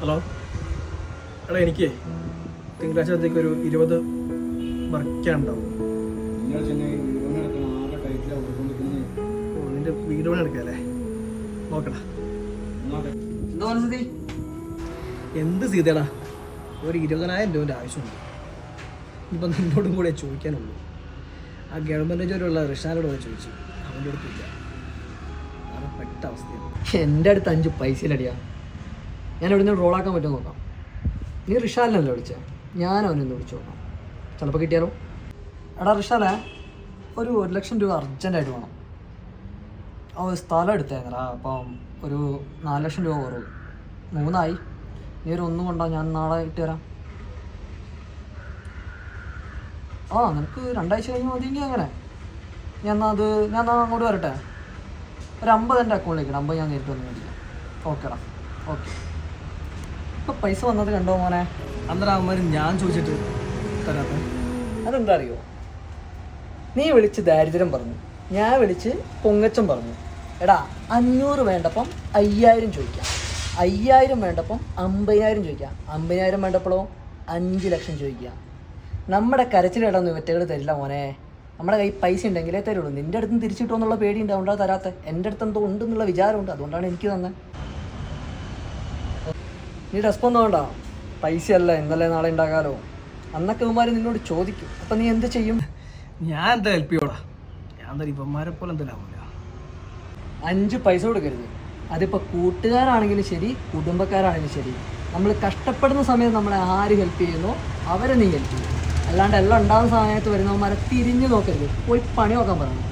Hello. എടാ എനിക്ക് തിങ്കളാഴ്ചത്തേക്ക് ഒരു ഇരുപത് ഓ നിന്റെ വീട് പണി എടുക്കാല്ലേ? നോക്കടാ. എന്താ എന്ത് സീതടാ? ഒരു ഇരുപതിനായിരം രൂപന്റെ ആവശ്യമുണ്ട്. ഇപ്പം നിന്നോടും കൂടെ ചോദിക്കാനുള്ളൂ. ആ ഗവൺമെന്റ് ജോലിയുള്ള റിഷാനോട് പോയി ചോദിച്ചു. അവന്റെ അടുത്തില്ല അത് പെട്ട അവസ്ഥയാണ്. എന്റെ അടുത്ത് അഞ്ച് പൈസ ഇല്ലടിയാ ഞാൻ എവിടെ നിന്ന് റോളാക്കാൻ പറ്റുമോ നോക്കാം. നീ റിഷാലിനല്ലേ വിളിച്ചേ? ഞാൻ അവനൊന്ന് വിളിച്ചു നോക്കാം. ചിലപ്പോൾ കിട്ടിയാലോ? എടാ റിഷാലേ ഒരു ഒരു ലക്ഷം രൂപ അർജന്റായിട്ട് വേണം. ആ ഒരു സ്ഥലം എടുത്തേക്കടാ അപ്പം ഒരു നാല് ലക്ഷം രൂപ കുറവ്. മൂന്നായി. നീ ഒരു ഒന്നും കൊണ്ടാ ഞാൻ നാളെ ഇട്ട് തരാം. ആ നിനക്ക് രണ്ടാഴ്ച കഴിഞ്ഞ് മതിയെങ്കിൽ അങ്ങനെ. ഞാൻ എന്നാൽ അത് ഞാൻ എന്നാൽ അങ്ങോട്ട് വരട്ടെ? ഒരു അമ്പത് എന്റെ അക്കൗണ്ടിലേക്ക് അമ്പത് ഞാൻ നേരിട്ട് വന്ന് മേടിക്കാം. ഓക്കെടാ. ഓക്കെ. ഇപ്പം പൈസ വന്നത് കണ്ടോ മോനെ? അന്നേരം അവന്മാർ ഞാൻ ചോദിച്ചിട്ട് തരാത്ത. അതെന്താ അറിയോ നീ വിളിച്ച് ദാരിദ്ര്യം പറഞ്ഞു. ഞാൻ വിളിച്ച് പൊങ്ങച്ചം പറഞ്ഞു. എടാ അഞ്ഞൂറ് വേണ്ടപ്പം അയ്യായിരം ചോദിക്കാം. അയ്യായിരം വേണ്ടപ്പം അമ്പതിനായിരം ചോദിക്കാം. അമ്പതിനായിരം വേണ്ടപ്പോഴോ അഞ്ച് ലക്ഷം ചോദിക്കാം. നമ്മുടെ കരച്ചിലിടന്ന് വെറ്റകൾ തരില്ല മോനെ. നമ്മുടെ കൈ പൈസ ഉണ്ടെങ്കിലേ തരുള്ളൂ. നിന്റെ അടുത്ത് തിരിച്ചിട്ടോ എന്നുള്ള പേടി ഉണ്ട് അതുകൊണ്ടാണ് തരാത്ത. എന്റെ അടുത്ത് എന്തോ ഉണ്ടെന്നുള്ള വിചാരമുണ്ട്. അതുകൊണ്ടാണ് എനിക്ക് തന്നെ. നീ റെസ്പോണ്ട് വേണ്ട പൈസയല്ല ഇന്നലെ നാളെ ഉണ്ടാകാലോ അന്നൊക്കെ ഇവന്മാർ നിന്നോട് ചോദിക്കും. അപ്പം നീ എന്ത് ചെയ്യും? ഞാൻ എന്താ ഹെൽപ്പ് ചെയ്യോടാ? ഞാൻ എന്താ ഇവന്മാരെ പോലെ എന്തായാലും അഞ്ച് പൈസ കൊടുക്കരുത്. അതിപ്പോ കൂട്ടുകാരാണെങ്കിലും ശരി കുടുംബക്കാരാണെങ്കിലും ശരി. നമ്മൾ കഷ്ടപ്പെടുന്ന സമയത്ത് നമ്മളെ ആര് ഹെൽപ്പ് ചെയ്യുന്നു അവരെ നീ ഹെൽപ്പ് ചെയ്യും. അല്ലാണ്ട് എല്ലാം ഉണ്ടാകുന്ന സമയത്ത് വരുന്നവന്മാരെ തിരിഞ്ഞു നോക്കരുത്. പോയി പണി നോക്കാൻ പറയണം